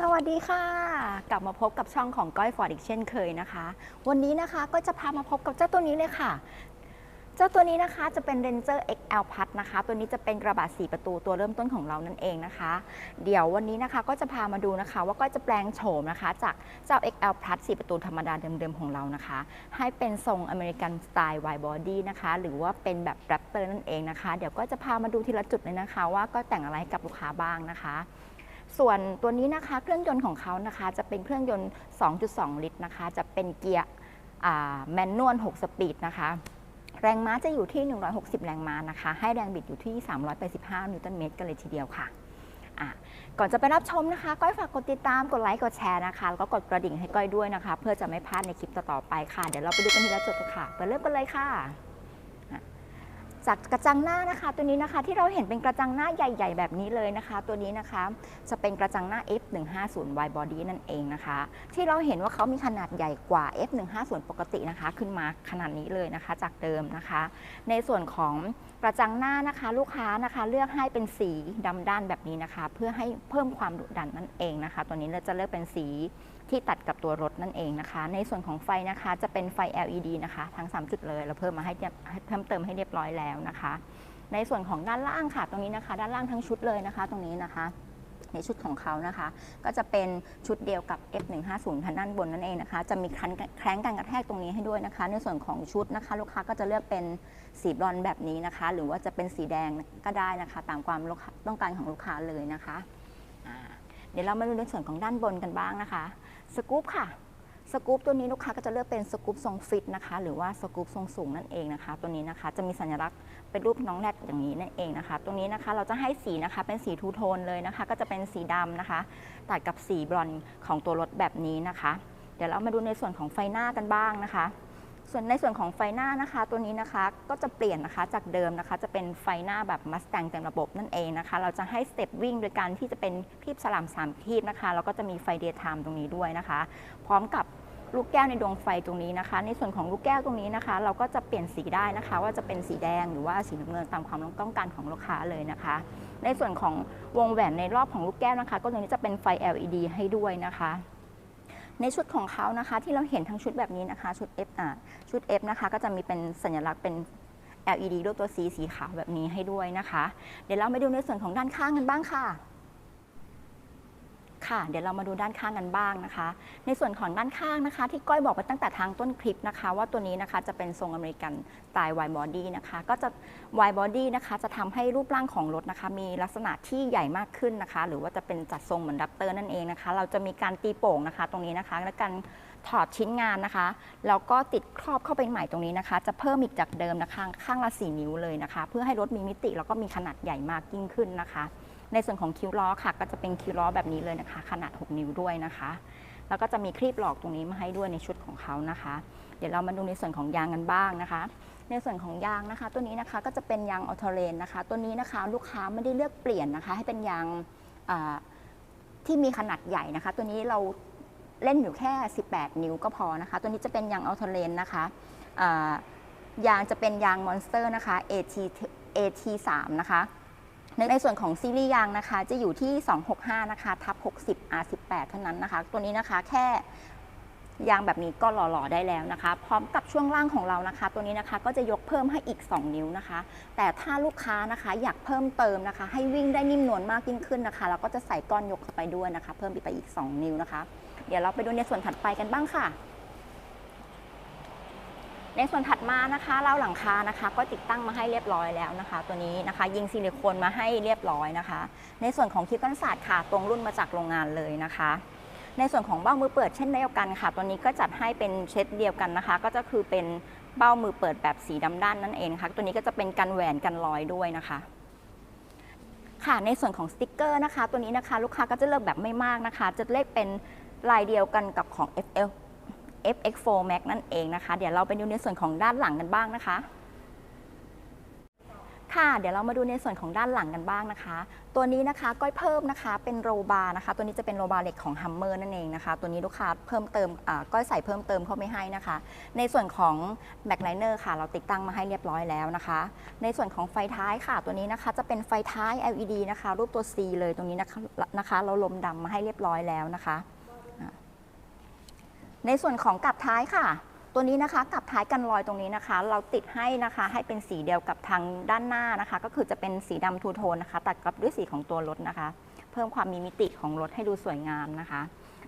สวัสดีค่ะ กลับมาพบกับช่องของก้อยฟอร์ดอีกเช่นเคยนะคะ วันนี้นะคะก็จะพามาพบกับเจ้าตัวนี้เลยค่ะ เจ้าตัวนี้นะคะจะเป็น Ranger XL Plus นะคะ ตัวนี้จะเป็นกระบะ4ประตูตัวเริ่มต้นของเรานั่นเองนะคะ เดี๋ยววันนี้นะคะก็จะพามาดูนะคะ ว่าก็จะแปลงโฉมนะคะจากเจ้า XL Plus 4ประตูธรรมดาเดิมๆของเรานะคะ ให้เป็นทรงอเมริกันสไตล์ wide body นะคะ หรือว่าเป็นแบบแรปเตอร์นั่นเองนะคะ เดี๋ยวก็จะพามาดูทีละจุดเลยนะคะ ว่าก็แต่งอะไรให้กับลูกค้าบ้างนะคะ ส่วนตัวนี้นะคะเครื่องยนต์ของเขานะคะจะเป็นเครื่องยนต์ 2.2 ลิตรนะคะ จะเป็นเกียร์แมนนวล 6 สปีดนะคะ แรงม้าจะอยู่ที่ 160 แรงม้านะคะ ให้แรงบิดอยู่ที่ 385 นิวตันเมตรกันเลยทีเดียวค่ะก่อนจะไปรับชมนะคะ ก้อยฝากกดติดตาม กดไลค์ กดแชร์นะคะ แล้วก็กดกระดิ่งให้ก้อยด้วยนะคะ เพื่อจะไม่พลาดในคลิปต่อๆไปค่ะ เดี๋ยวเราไปดูกันทีละจุดกันค่ะ ไปเริ่มกันเลยค่ะ จากกระจังหน้านะคะ ตัวนี้นะคะที่เราเห็นเป็นกระจังหน้าใหญ่ ๆ แบบนี้เลยนะคะ ตัวนี้นะคะจะเป็นกระจังหน้า F150 wide body นั่นเองนะคะ ที่เราเห็นว่าเขามีขนาดใหญ่กว่า F150 ปกตินะคะ ขึ้นมาขนาดนี้เลยนะคะ จากเดิมนะคะ ในส่วนของกระจังหน้านะคะ ลูกค้านะคะ เลือกให้เป็นสีดำด้านแบบนี้นะคะ เพื่อให้เพิ่มความดุดันนั่นเองนะคะ ตัวนี้เราจะเลือกเป็นสีที่ตัดกับตัวรถนั่นเองนะคะ ในส่วนของไฟนะคะจะเป็นไฟ LED นะคะ ทั้ง 3 จุดเลย เราเพิ่มมาให้เพิ่มเติมให้เรียบร้อยแล้วนะคะ ในส่วนของด้านล่างค่ะตรงนี้นะคะ ด้านล่างทั้งชุดเลยนะคะ ตรงนี้นะคะในชุดของเขานะคะ ก็จะเป็นชุดเดียวกับ F150 ทางด้านบนนั่นเองนะคะ จะมีครั้นแคร้งกันกระแทกตรงนี้ให้ด้วยนะคะ ในส่วนของชุดนะคะ ลูกค้าก็จะเลือกเป็นสีบรอนแบบนี้นะคะ หรือว่าจะเป็นสีแดงก็ได้นะคะ ตามความต้องการของลูกค้าเลยนะคะ เดี๋ยวเรามาดูในส่วนของด้านบนกันบ้างนะคะ สกู๊ปค่ะ สกู๊ปตัวนี้ลูกค้าก็จะเลือกเป็นสกู๊ปทรงฟิตนะคะ หรือว่าสกู๊ปทรงสูงนั่นเองนะคะ ตัวนี้นะคะจะมีสัญลักษณ์เป็นรูปน้องแรดอย่างนี้นั่นเองนะคะ ตรงนี้นะคะเราจะให้สีนะคะเป็นสีทูโทนเลยนะคะ ก็จะเป็นสีดำนะคะ ตัดกับสีบรอนของตัวรถแบบนี้นะคะ เดี๋ยวเรามาดูในส่วนของไฟหน้ากันบ้างนะคะ ส่วนในส่วนของไฟหน้านะคะ ตัวนี้นะคะก็จะเปลี่ยนนะคะจากเดิมนะคะ จะเป็นไฟหน้าแบบมัส a n งเต็มระบบนั่นเองนะคะ เราจะให้สเต็ปวิ่งโดยการที่จะเป็นคลีบสลาม3คลีบนะคะแล้วก็จะมีไฟเดย์ไทม์ตรงนี้ด้วยนะคะ พร้อมกับ ลูกแก้วในดวงไฟตรงนี้นะคะ ในส่วนของลูกแก้วตรงนี้นะคะ เราก็จะเปลี่ยนสีได้นะคะ ว่าจะเป็นสีแดงหรือว่าสีน้ำเงินตามความต้องการของลูกค้าเลยนะคะ ในส่วนของวงแหวนในรอบของลูกแก้วนะคะ ก็ตรงนี้จะเป็นไฟ LED ให้ด้วยนะคะในชุดของเขานะคะที่เราเห็นทั้งชุดแบบนี้นะคะชุด F อะชุด F นะคะก็จะมีเป็นสัญลักษณ์เป็น LED ด้วยตัวสีสีขาวแบบนี้ให้ด้วยนะคะ เดี๋ยวเรามาดูในส่วนของด้านข้างกันบ้างค่ะ ค่ะ เดี๋ยวเรามาดูด้านข้างกันบ้างนะคะ ในส่วนของด้านข้างนะคะ ที่ก้อยบอกไปตั้งแต่ทางต้นคลิปนะคะ ว่าตัวนี้นะคะจะเป็นทรงอเมริกันสไตล์ wide body นะคะ ก็จะ wide body นะคะ จะทำให้รูปร่างของรถนะคะ มีลักษณะที่ใหญ่มากขึ้นนะคะ หรือว่าจะเป็นจัดทรงเหมือนดับเตอร์นั่นเองนะคะ เราจะมีการตีโป่งนะคะ ตรงนี้นะคะ และการถอดชิ้นงานนะคะ แล้วก็ติดครอบเข้าไปใหม่ตรงนี้นะคะ จะเพิ่มอีกจากเดิมนะคะ ข้างละ 4 นิ้วเลยนะคะ เพื่อให้รถมีมิติแล้วก็มีขนาดใหญ่มากยิ่งขึ้นนะคะ ในส่วนของคิ้วล้อค่ะ ก็จะเป็นคิ้วล้อแบบนี้เลยนะคะ ขนาด 6 นิ้วด้วยนะคะ แล้วก็จะมีครีบหลอกตรงนี้มาให้ด้วยในชุดของเขานะคะ เดี๋ยวเรามาดูในส่วนของยางกันบ้างนะคะ ในส่วนของยางนะคะ ตัวนี้นะคะก็จะเป็นยางออโตเรนนะคะ ตัวนี้นะคะลูกค้าไม่ได้เลือกเปลี่ยนนะคะ ให้เป็นยางที่มีขนาดใหญ่นะคะ ตัวนี้เราเล่นอยู่แค่ 18 นิ้วก็พอนะคะ ตัวนี้จะเป็นยางออโตเรนนะคะยางจะเป็นยางมอนสเตอร์นะคะ AT AT3 นะคะ ในในส่วนของซีรีส์ยางนะคะ จะอยู่ที่ 265 นะคะ ทับ 60 R18 เท่านั้นนะคะ ตัวนี้นะคะแค่ยางแบบนี้ก็หล่อๆได้แล้วนะคะ พร้อมกับช่วงล่างของเรานะคะ ตัวนี้นะคะก็จะยกเพิ่มให้อีก 2 นิ้วนะคะ แต่ถ้าลูกค้านะคะอยากเพิ่มเติมนะคะ ให้วิ่งได้นิ่มนวลมากยิ่งขึ้นนะคะ เราก็จะใส่ก้อนยกเข้าไปด้วยนะคะ เพิ่มไปอีก 2 นิ้วนะคะ เดี๋ยวเราไปดูในส่วนถัดไปกันบ้างค่ะ ในส่วนถัดมานะคะเราหลังคานะคะ ก็ติดตั้งมาให้เรียบร้อยแล้วนะคะ ตัวนี้นะคะ ยิงซิลิโคนมาให้เรียบร้อยนะคะ ในส่วนของคลิปกันศาสตร์ค่ะ ตรงรุ่นมาจากโรงงานเลยนะคะ ในส่วนของเบ้ามือเปิดเช่นเดียวกันค่ะ ตัวนี้ก็จัดให้เป็นเช็ดเดียวกันนะคะ ก็จะคือเป็นเบ้ามือเปิดแบบสีดำด้านนั่นเองค่ะ ตัวนี้ก็จะเป็นกันแหวนกันรอยด้วยนะคะค่ะในส่วนของสติกเกอร์นะคะ ตัวนี้นะคะ ลูกค้าก็จะเลือกแบบไม่มากนะคะ จะเลขเป็นลายเดียวกันกับของ FL FX4 Max นั่นเองนะคะ เดี๋ยวเราไปดูในส่วนของด้านหลังกันบ้างนะคะ ค่ะ เดี๋ยวเรามาดูในส่วนของด้านหลังกันบ้างนะคะ ตัวนี้นะคะก้อยเพิ่มนะคะ เป็นโรบาร์นะคะ ตัวนี้จะเป็นโรบาร์เหล็กของฮัมเมอร์นั่นเองนะคะ ตัวนี้ลูกค้าเพิ่มเติมก้อยใส่เพิ่มเติมเข้าไม่ให้นะคะ ในส่วนของแบ็คไลเนอร์ค่ะ เราติดตั้งมาให้เรียบร้อยแล้วนะคะ ในส่วนของไฟท้ายค่ะ ตัวนี้นะคะจะเป็นไฟท้าย LED นะคะ รูปตัว C เลยตรงนี้นะคะนะคะ เราลมดำมาให้เรียบร้อยแล้วนะคะ ในส่วนของกับท้ายค่ะ ตัวนี้นะคะกับท้ายกันรอยตรงนี้นะคะ เราติดให้นะคะให้เป็นสีเดียวกับทางด้านหน้านะคะ ก็คือจะเป็นสีดำทูโทนนะคะ ตัดกับด้วยสีของตัวรถนะคะ เพิ่มความมีมิติของรถให้ดูสวยงามนะคะ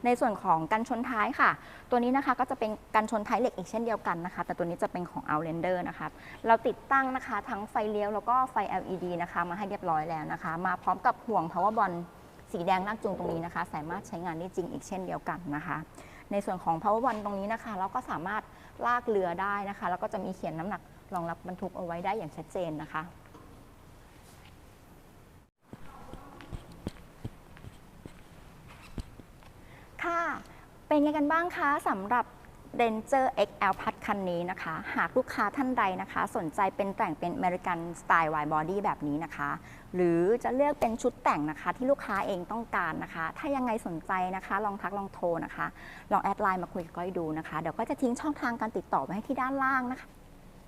ในส่วนของกันชนท้ายค่ะ ตัวนี้นะคะก็จะเป็นกันชนท้ายเหล็กอีกเช่นเดียวกันนะคะ แต่ตัวนี้จะเป็นของ Outlander นะคะเราติดตั้งนะคะทั้งไฟเลี้ยวแล้วก็ไฟ LED นะคะมาให้เรียบร้อยแล้วนะคะ มาพร้อมกับห่วง power bond สีแดงลากจูงตรงนี้นะคะ สามารถใช้งานได้จริงอีกเช่นเดียวกันนะคะ ในส่วนของ power one ตรงนี้นะคะ เราก็สามารถลากเรือได้นะคะ แล้วก็จะมีเขียนน้ำหนักรองรับบรรทุกเอาไว้ได้อย่างชัดเจนนะคะค่ะเป็นไงกันบ้างคะสำหรับ Ranger XL พัดคันนี้นะคะ หากลูกค้าท่านใดนะคะ สนใจเป็นแต่งเป็น American Style Wide Body แบบนี้นะคะ หรือจะเลือกเป็นชุดแต่งนะคะที่ลูกค้าเองต้องการนะคะ ถ้ายังไงสนใจนะคะ ลองทักลองโทรนะคะ ลองแอดไลน์มาคุยกับก้อยดูนะคะ เดี๋ยวก็จะทิ้งช่องทางการติดต่อไว้ให้ที่ด้านล่างนะคะ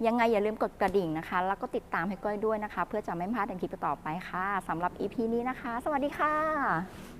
ยังไงอย่าลืมกดกระดิ่งนะคะ แล้วก็ติดตามให้ก้อยด้วยนะคะ เพื่อจะไม่พลาดในคลิปต่อไปค่ะสำหรับ EP นี้นะคะ สวัสดีค่ะ